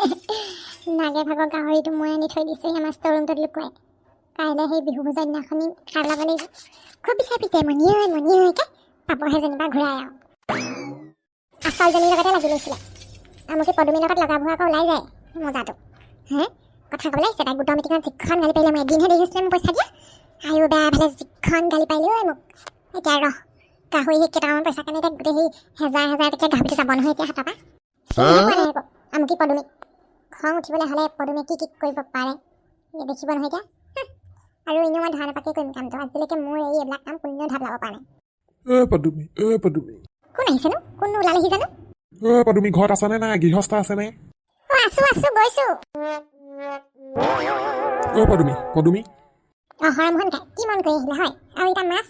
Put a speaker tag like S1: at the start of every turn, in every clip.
S1: নাগে ভাগৰ গাহৰিটো মই আনি থৈ দিছোঁ আমাৰ ষ্ট'ৰ ৰুমটোত লুকুৱাই। কাইলৈ সেই বিহু বজাৰ দিনাখনি খাই ল'ব লাগিব। খুব বিচাৰ পিছে মণি ঐ মণি ঐকে পাবহে যেনিবা ঘূৰাই আৰু। আচলজনীৰ লগতে লাগি লৈছিলে। আমুকি পদুমীৰ লগত লগাব আকৌ ওলাই যায় মজাটো। হে কথা ক'বলৈ আহিছে তাই গোটৰ মিটিঙত যিখন গালি পাৰিলে মই এদিনহে দেখিছিলোঁ মোক পইচা দিয়া। আৰু বেয়া এফালে যিখন গালি পাৰিলে ঐ মোক। এতিয়া ৰহ গাহৰি সেই কেইটামান পইচা কাৰণে এতিয়া গোটেই সেই হেজাৰ হেজাৰ টকীয়া গাহৰিটো যাব নহয় এতিয়া হাতৰ পৰা আমুকি পদুমী। খং উঠিবলৈ হ'লে পদুমীয়ে কি কি কৰিব পাৰে? দেখিব নহয় এতিয়া। আৰু এনেও মই ধৰা নাপাকে কৰিম কামটো। আজিলৈকে মোৰ এই এইবিলাক কাম কোনেও ধাপ ল'ব পৰা নাই।
S2: এ পদুমী এ পদুমী।
S1: কোন আহিছেনো কোন ওলালেহি জানো?
S2: এ পদুমী ঘৰত আছেনে নাই? গৃহস্থ আছেনে
S1: অ আছো আছো গৈছো।
S2: পদুমী পদুমী।
S1: অ হৰমোহন কাই কি মন কৰি আহিলে হয়? আৰু এতিয়া মাছ?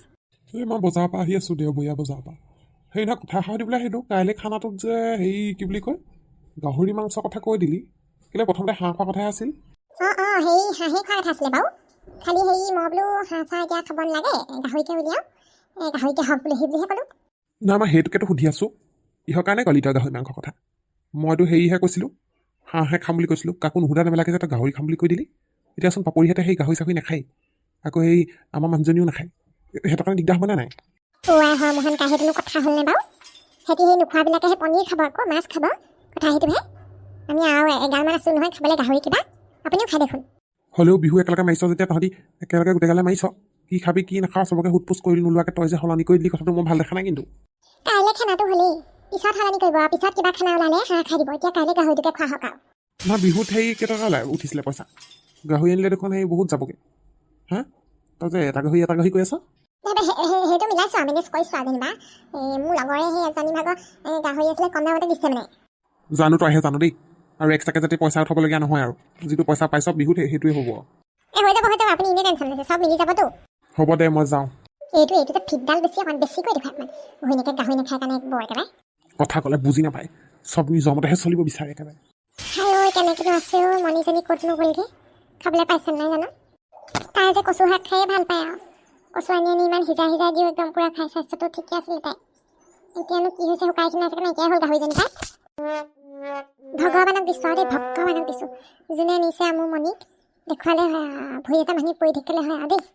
S2: এই মই বজাৰৰ পৰা আহি আছোঁ দেওবৰীয়া বজাৰৰ পৰা। সেই নহয় কথা এষাৰ সুধিবলৈ আহিলোঁ। কাইলৈ খানাটোত যে হেৰি কি বুলি কয়? গাহৰি কথা কৈ দিলি। কেলৈ প্ৰথমতে হাঁহ খোৱাৰ কথাহে আছিল?
S1: অ অ হেৰি হাঁহে খোৱা কথা আছিলে বাৰু। খালি হেৰি মই বোলো হাঁহ চাহ এতিয়া খাব নালাগে গাহৰিকে উলিয়াওঁ। গাহৰিকে হওক বুলি সেই বুলিহে ক'লোঁ।
S2: নাই মই সেইটোকেতো সুধি আছোঁ। কিহৰ কাৰণে ক'লি তই গাহৰি মাংসৰ কথা। মইতো হেৰিহে কৈছিলোঁ হাঁহহে খাম বুলি কৈছিলোঁ। কাকো নুসুধা নেমেলাকে যে তই গাহৰি খাম বুলি কৈ দিলি। এতিয়াচোন পাপৰিহঁতে সেই গাহৰি চাহৰি নাখায় আকৌ সেই আমাৰ মানুহজনীও নাখায়। সিহঁতৰ কাৰণে দিগদাৰ হ'বনে নাই?
S1: ওৱাই হৰমোহন কাই সেইটোনো কথা হ'লনে বাৰু। সিহঁতি সেই নোখোৱাবিলাকে সেই পনীৰ খাব আকৌ মাছ খাব। কথা সেইটোহে আমি আৰু এগালমান আছোঁ নহয় খাবলৈ গাহৰি কিবা। আপুনিও খাই দেখোন।
S2: হ'লেও বিহু একেলগে মাৰিছ যেতিয়া তহঁতি। একেলগে গোটেইগালে মাৰিছ। কি খাবি কি নাখাওঁ চবকে সোধ পোছ কৰি নোলোৱাকৈ তই যে সলনি কৰি দিলি কথাটো মই ভাল দেখা নাই কিন্তু।
S1: কাইলৈ খানাটো হ'লেই। পিছত সলনি কৰিব পিছত কিবা খানা ওলালে হাঁহ খাই দিব। এতিয়া কাইলৈ গাহৰিটোকে খোৱা হওক আৰু।
S2: নহয় বিহুত সেই কেইটকা ওলাই উঠিছিলে পইচা। গাহৰি আনিলে দেখোন সেই বহুত যাবগৈ। হা? তই যে এটা গাহৰি এটা গাহৰি কৈ আছ?
S1: সেইটো মিলাইছোঁ আৰু মেনেজ কৰিছোঁ আৰু যেনিবা। মোৰ লগৰে সেই এজনী ভাগৰ গাহৰি আছিলে কম দামতে দিছে মানে।
S2: জানো তইহে জানো দেই। আৰু এক্সট্ৰাকৈ যাতে পইচা উঠাবলগীয়া নহয় আৰু। যিটো পইচা পাইছ বিহুত সেই- সেইটোৱে হ'ব আৰু।
S1: এই হৈ যাব হৈ যাব আপুনি এনেই টেনশ্যন লৈছে চব মিলি যাবতো?
S2: হ'ব দে মই যাওঁ।
S1: এইটো এইটো যে ফিটডাল বেছি অকণ বেছি কৰি দেখুৱাই অকণমান ঘৈণীয়েকে গাহৰি নাখায় কাৰণে বৰ একেবাৰে।
S2: কথা ক'লে বুজি নাপায়। চব নিজৰ মতেহে চলিব বিচাৰে একেবাৰে।
S1: হাই ঐ কেনেকেনো আছে অ' মণিজনী ক'তনো গ'লগৈ? খাবলৈ পাইছে নাই জানো? তাই যে কচু শাক খায়ে ভাল পায় আৰু। কচু আনি আনি ইমান সিজাই সিজাই দিওঁ একদম পূৰা খাই স্বাস্থ্যটো ঠিকে আছিলে তাই এতিয়ানো কি হৈছে শুকাই খিনি আছে নাইকিয়াই হ'ল গাহৰিজনী তাই ভগৱানক দিছোঁ আৰু ভগৱানক দিছোঁ। যোনে নিছে মোৰ মণিক দেখুৱালে হয় ভৰি এটা ভাঙি পৰি থাকিলে হয় আৰু দেই।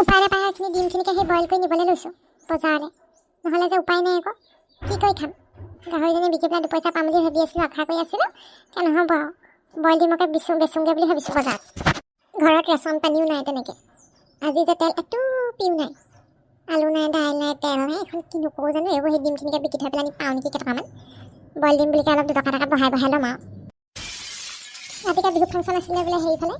S1: উপায় নাপায় এইখিনি ডিমখিনিকে সেই বইল কৰি নিবলৈ লৈছোঁ বজাৰলৈ। নহ'লে যে উপায় নাই আকৌ। কি কৰি খাম? গাহৰিজনী বিকি পেলাই দুপইচা পাম বুলি ভাবি আছিলোঁ আশা কৰি আছিলোঁ এতিয়া নহ'ব আৰু। বইল ডিমকে বিচোঁ বেচোঁগৈ বুলি ভাবিছোঁ বজাৰত। ঘৰত ৰেচন পানীও নাই তেনেকৈ। আজি যে তেল এটুপিও নাই। আলু নাই দাইল নাই তেল নাই এখন কি নকৰোঁ জানো? এইবোৰ সেই ডিমখিনিকে বিকি থৈ পেলাই পাওঁ নেকি কেইটকামান? বইল ডিম বুলিকৈ অলপ দুটকা টকা বঢ়াই বঢ়াই ল'ম আৰু। ৰাতিকে বিহু ফাংচন আছিলে বোলে সেইফালে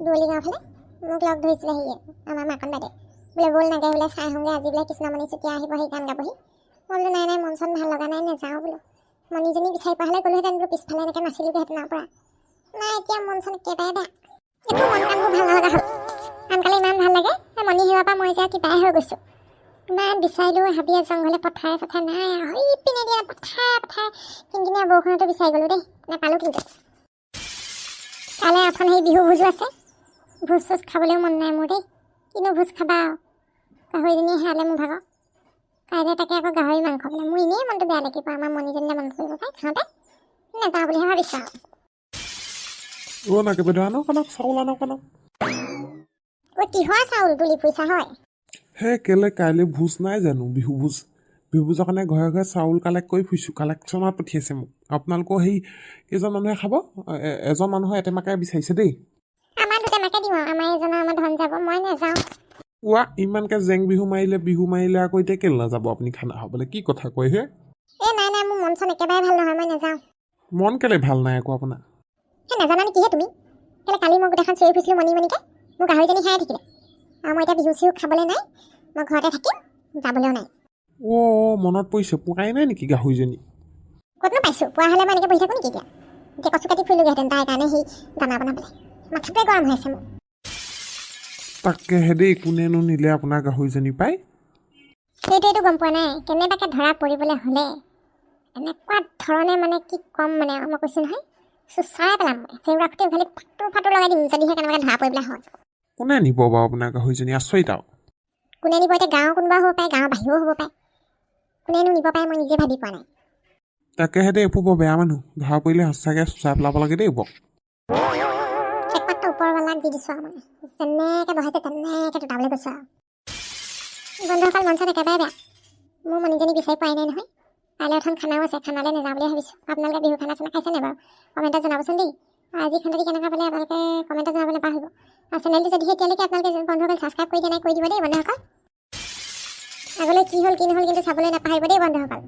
S1: দুৱলি গাঁৱৰ ফালে মোক লগ ধৰিছিলে হেৰিয়ে আমাৰ মাকন বাইদেউ বোলে ব'ল নাগে বোলে চাই আহোঁগৈ আজি বোলে কৃষ্ণমণি চুতীয়া আহিব সেই গান গাবহি। মই বোলো নাই নাই মন চন ভাল লগা নাই নাযাওঁ বোলো। মণিজনী বিচাৰি পোৱা হ'লে গ'লোহেঁতেন বোলো পিছফালে এনেকৈ নাচিলোগৈহেঁতেন আৰু পৰা। নাই এতিয়া মন চন একেবাৰে বেয়া। একো মন কামবোৰ ভাল নলগা হ'ল। আনকালে ইমান ভাল লাগে মণি সেৱাৰ পৰা মই এতিয়া কিবাই হৈ গৈছোঁ। ইমান বিচাৰিলোঁ হাবিয়ে জংঘলে পথাৰে চথাৰে নাই আৰু ইপিনে দিয়া পথাৰে পথাৰে কিনকিনীয়া বৰষুণতো বিচাৰি গ'লোঁ দেই নাপালোঁ কিন্তু। কাইলৈ এখন সেই বিহু ভোজো আছে ভোজ চোজ খাবলৈও মন নাই মোৰ দেই কিনো ভোজ খাবা আৰু। গাহৰিজনী হেৰালে মোৰ ভাগৰ। কাইলৈ তাকে আকৌ গাহৰি মাংস বোলে মোৰ এনেই মনটো বেয়া লাগিব আমাৰ মণিজনীলে মন কৰিব পাই খাওঁতে নাযাওঁ বুলিহে ভাবিছোঁ আৰু। কিহৰ চাউল তুলি ফুৰিছা হয়?
S2: হে কেলে কাইলৈ ভোজ নাই জানো? বিহু ভোজ বিহু ভোজৰ কাৰণে ঘৰে ঘৰে চাউল কালেক্ট কৰি ফুৰিছোঁ। কালেকশ্যনত পঠিয়াইছে মোক। আপোনালোকৰ সেই কেইজন মানুহে খাব? এজন মানুহে এটেমাকে বিচাৰিছে দেই। ৱা ইমানকৈ জেং বিহু মাৰিলে বিহু মাৰিলে আকৌ এতিয়া কেলে নাযাব আপুনি খানা খাবলৈ? কি কথা কয় হে?
S1: মন
S2: কেলে ভাল নাই আকৌ আপোনাৰ?
S1: নাজানা নেকিহে তুমি? কেলৈ কালি মই গোটেইখন চিঞৰি ফুৰিছিলোঁ মণি মণিকে মোৰ গাহৰিজনী খাই থাকিলে। আৰু মই এতিয়া বিহু চিহু খাবলৈ নাই মই ঘৰতে থাকিম যাবলৈও নাই।
S2: অ' মনত পৰিছে পোৱাই নাই নেকি গাহৰিজনী?
S1: ক'তনো পাইছোঁ পোৱা হ'লে মই এনেকৈ বহি থাকোঁ নেকি এতিয়া? এতিয়া কচু কাটি ফুৰিলোগৈহেঁতেন তাইৰ কাৰণে সেই দানা বনাবলৈ। মাথাটোৱে গৰম হৈ আছে মোৰ।
S2: তাকেহে দেই কোনেনো নিলে আপোনাৰ গাহৰিজনী পাই?
S1: সেইটোৱেতো গম পোৱা নাই কেনেবাকৈ ধৰা পৰিবলৈ হ'লে? এনেকুৱা ধৰণে মানে কি ক'ম মানে মই কৈছোঁ নহয় চুচৰাই পেলাম। মই চেউৰাখুটি খালি ফাটো ফাটো লগাই দিম যদিহে কেনেবাকৈ ধৰা পৰিবলৈ হয়
S2: কোনে নিব বাৰু আপোনাৰ গাহৰিজনী আচৰিত আৰু।
S1: কোনে নিব? এতিয়া গাঁৱৰ কোনোবা হ'ব পাৰে গাঁৱৰ বাহিৰেও হ'ব পাৰে। কোনেনো নিব পাৰে মই নিজে ভাবি পোৱা নাই।
S2: তাকেহে দেই এইবোৰ বৰ বেয়া মানুহ। ধৰা পৰিলে সঁচাকৈ চুচাই পেলাব লাগে দেই বক
S1: একমাত্ৰ ওপৰৱালাক দি দিছোঁ আৰু যেনেকৈ বহাইছে তেনেকৈ দুটাবলৈ গৈছোঁ আৰু। বন্ধুসকল মঞ্চত একেবাৰে বেয়া। মোৰ মণিজনী বিচাৰি পোৱাই নাই নহয়। কাইলৈ এখন খানাও আছে খানালৈ নাযাওঁ বুলি ভাবিছোঁ। আপোনালোকে বিহু খানা চানা খাইছেনে বাৰু? কমেণ্টত জনাবচোন দেই। আজি খানাটো কেনেকুৱা পালে আপোনালোকে কমেণ্টত নাপাহৰিব চেনেলটো যদি এতিয়ালৈকে আপোনালোকে বন্ধুসকল ছাবস্ক্ৰাইব কৰি দিয়া নাই কৰি দিব দেই বন্ধুসকল। আগলৈ কি হ'ল কি নহ'ল কিন্তু চাবলৈ নাপাহৰিব দেই বন্ধুসকল।